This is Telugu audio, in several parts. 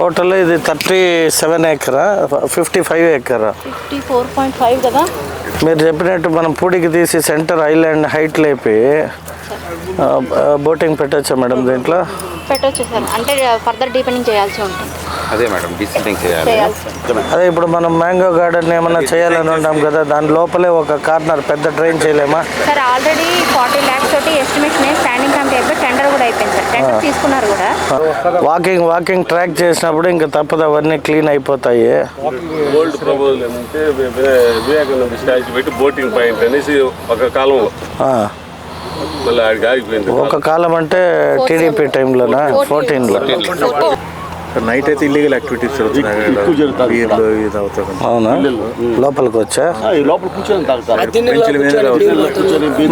టోటల్ ఇది థర్టీ సెవెన్ ఎకరా ఫిఫ్టీ ఫైవ్ ఎకరా. ఫిఫ్టీ ఫోర్ పాయింట్ ఫైవ్ కదా? మీరు చెప్పినట్టు మనం పూడికి తీసి సెంటర్ ఐలాండ్ హైట్ లేపి బోటింగ్ పెట్టచ్చా మేడం దీంట్లో? పెట్టవచ్చు సార్. అంటే ఫర్దర్ డీపెనింగ్ చేయాల్సి ఉంటుంది. అదే మేడం చేయాలి. అదే ఇప్పుడు మనం మ్యాంగో గార్డెన్ ఏమన్నా చేయాలని ఉంటాం కదా దాని లోపలే ఒక కార్నర్ పెద్ద ట్రైన్ చేయలేమా? సార్ ఆల్రెడీ ఫార్టీ ల్యాక్స్ తీసుకున్నారు కూడా. వాకింగ్ వాకింగ్ ట్రాక్ చేసినప్పుడు ఇంకా తప్పదు అవన్నీ క్లీన్ అయిపోతాయి. ఓల్డ్ ప్రపోజల్ వివేకానంద స్టాచ్యూ పెట్టి బోటింగ్ పాయింట్ అనేసి ఒక కాలంలో. ఆ, మళ్ళీ ఆడికి ఆగిపోయింది. ఒక కాలం అంటే టీడీపీ టైంలోనా? ఫోర్టీన్లో. నైట్ అయితే ఇల్లీగల్ యాక్టివిటీస్ అవునా? లోపలికి వచ్చా?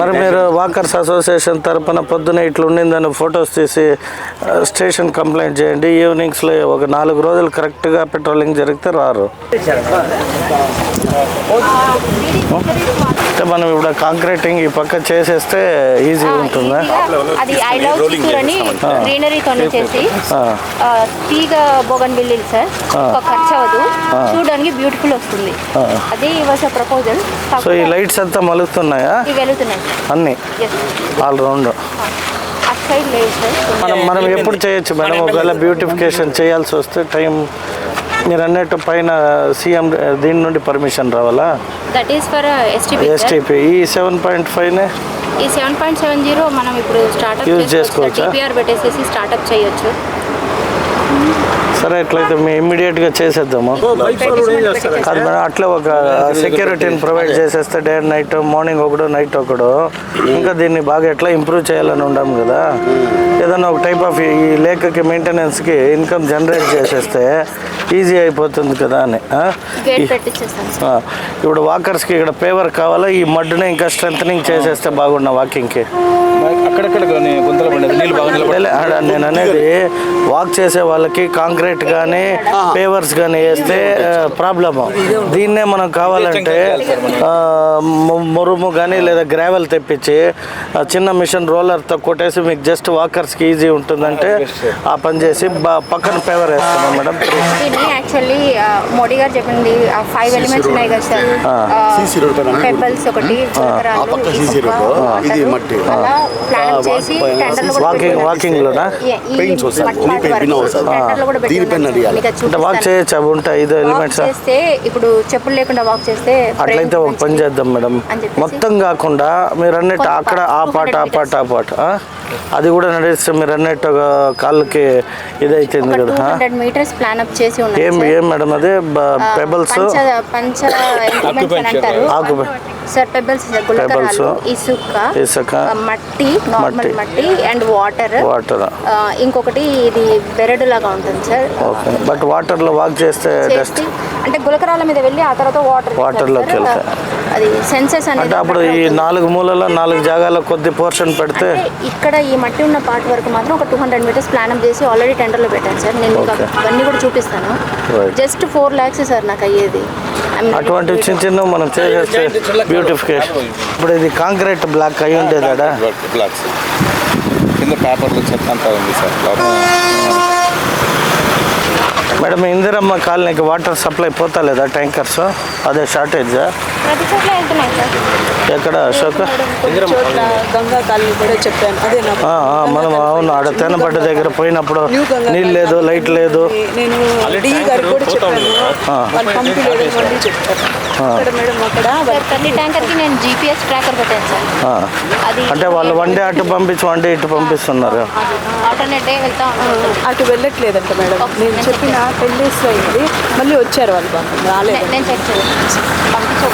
మరి మీరు వాకర్స్ అసోసియేషన్ తరపున పొద్దున ఇట్లా ఉండిందని ఫొటోస్ తీసి స్టేషన్ కంప్లైంట్ చేయండి. ఈవినింగ్స్లో ఒక నాలుగు రోజులు కరెక్ట్గా పెట్రోలింగ్ జరిగితే రారు. అంటే మనం ఇప్పుడు కాంక్రీటింగ్ ఈ పక్క చేసేస్తే ఈజీ ఉంటుందా? అది ఐ లవ్ చిత్తూరు అని గ్రీనరీతోనే చేసి ఆ. ఆ, తీగ బోగన్ బిల్లింగ్ సార్ ఒక ఖర్చు అవ్వదు. చూడడానికి బ్యూటిఫుల్ వస్తుంది. అది వాజ్ అ ప్రపోజల్. సో ఈ లైట్స్ అంతా మలుగుతున్నాయా? ఇవి వెళుతున్నాయి అన్నీ? ఆల్ రౌండ్ మనం మనం ఎప్పుడు చేయొచ్చు మేడం? ఒకవేళ బ్యూటిఫికేషన్ చేయాల్సి వస్తే టైం మీరు అన్నట్టు పైన సీఎం దీని నుండి పర్మిషన్ రావాలా? That is for STP STP ఈ సెవెన్ పాయింట్ ఫైవ్నే? ఈ సెవెన్ పాయింట్ సెవెన్ జీరో మనం ఇప్పుడు స్టార్ట్అప్ Use చేసుకోవచ్చా? పెట్టేసేసి స్టార్ట్అప్ చేయొచ్చు. సరే ఎట్లయితే మేము ఇమ్మీడియట్గా చేసేద్దాము. కాదు మేడం అట్లే ఒక సెక్యూరిటీని ప్రొవైడ్ చేసేస్తే డే అండ్ నైట్ మార్నింగ్ ఒకడు నైట్ ఒకడు ఇంకా దీన్ని బాగా ఎట్లా ఇంప్రూవ్ చేయాలని ఉండాం కదా. ఏదైనా ఒక టైప్ ఆఫ్ ఈ లేఖకి మెయింటెనెన్స్కి ఇన్కమ్ జనరేట్ చేసేస్తే ఈజీ అయిపోతుంది కదా అని సార్ ఇప్పుడు వాకర్స్కి ఇక్కడ పేవర్ కావాలా? ఈ మడ్డుని ఇంకా స్ట్రెంగ్ చేసేస్తే బాగున్నా వాకింగ్కి అక్కడక్కడ నేను అనేది వాక్ చేసే వాళ్ళకి కాంక్రీట్ కానీ పేవర్స్ కానీ వేస్తే ప్రాబ్లము దీన్నే మనం కావాలంటే మురుము కానీ లేదా గ్రావెల్ తెప్పించి ఆ చిన్న మిషన్ రోలర్తో కొట్టేసి మీకు జస్ట్ వాకర్స్కి ఈజీ ఉంటుందంటే ఆ పని చేసి బా- పక్కన పేవర్ వేస్తున్నాం మేడం. యాక్చువల్లీ మోడీ గారు చెప్పింది ఫైవ్ ఎలిమెంట్స్ ఉన్నాయి కదా CC పైన సార్ పెబల్స్ ఒకటి ఇది మట్టి. అలా ప్లాన్ చేసి టెండర్లు కూడా వాకింగ్ ఈ- ఈ Paints వస్తాయి. దీనిపైన. అడిగాలి. అంటే వాక్. చేయొచ్చు ఉంటాయి ఐదు ఎలిమెంట్స్ చేస్తే ఇప్పుడు చెప్పులు లేకుండా వాక్ చేస్తే అట్లయితే ఒక పని చేద్దాం మేడం మొత్తం కాకుండా మీరు అన్నట్టు అక్కడ ఆ పాట ఆ పాట ఆ పాట? అది కూడా నడిస్తే మీరు అన్నట్టు ఒక కాళ్ళకి ఇదైతుంది కదా మీటర్స్ ప్లాన్ అప్ చేసి ఏం. ఏం మేడం అది పెబల్స్ పంచ సార్ పెబల్స్ గులకరాలు ఇసుక ఇసుక, మట్టి నార్మల్ మట్టి. అండ్ వాటర్ వాటర్ ఇంకొకటి ఇది బెరడు లాగా ఉంటుంది సార్ ఓకే బట్ వాటర్లో వాక్ చేస్తే డస్ట్ అంటే గులకరాల మీద వెళ్ళి ఆ తర్వాత వాటర్ Water లోకి వెళ్తాయి. అది సెన్సెస్ అనేది అంటే అప్పుడు ఈ నాలుగు మూలలో నాలుగు జాగాలో కొద్ది పోర్షన్ పెడితే ఇక్కడ ఈ మట్టి ఉన్న పార్ట్ వరకు మాత్రం ఒక two hundred meters plan up చేసి ఆల్రెడీ టెండర్లో పెట్టాను సార్ నేను. అవన్నీ కూడా చూపిస్తాను. జస్ట్ ఫోర్ ల్యాక్స్ సార్ నాకు అయ్యేది. అటువంటి చిన్న చిన్న మనం చేసేస్తే బ్యూటిఫికేషన్ ఇప్పుడు ఇది కాంక్రీట్ బ్లాక్ అయి ఉండేదాడా బ్లాక్స్ కింద పేపర్లు చెత్త అంతా ఉంది సార్. మేడం ఇందిరమ్మ కాలనీకి వాటర్ సప్లై పోతా లేదా ట్యాంకర్స్? అదే షార్టేజా. ప్రతి చోట్ల వెళ్తున్నాయి సార్. ఎక్కడ అశోక్? కొన్ని చోట్ల గంగా కాలనీ కూడా చెప్పాను. అదే నా ఆ, ఆ, మనం అవును ఆడ తేనపట్ట దగ్గర పోయినప్పుడు న్యూ గంగా నీళ్ళు లేదు లైట్ లేదు. నేను డి గారికి కూడా చెప్పాను. వాళ్ళు పంపించలేదు మళ్ళీ చెప్పారు ప్రతి ట్యాంకర్కి నేను జీపీఎస్ ట్రాకర్ పెట్టాను సార్. ఆ. అది అంటే వాళ్ళు వన్ డే అటు పంపించి వన్ డే ఇటు పంపిస్తున్నారు. ఆల్టర్నేట్ డే వెళ్తా అటు వెళ్ళట్లేదంట మేడం. నేను చెప్పిన టెన్ డేస్ అయింది. మళ్ళీ వచ్చారు వాళ్ళు రాలేదు. నేను చెక్ చేయాలి పంపించు.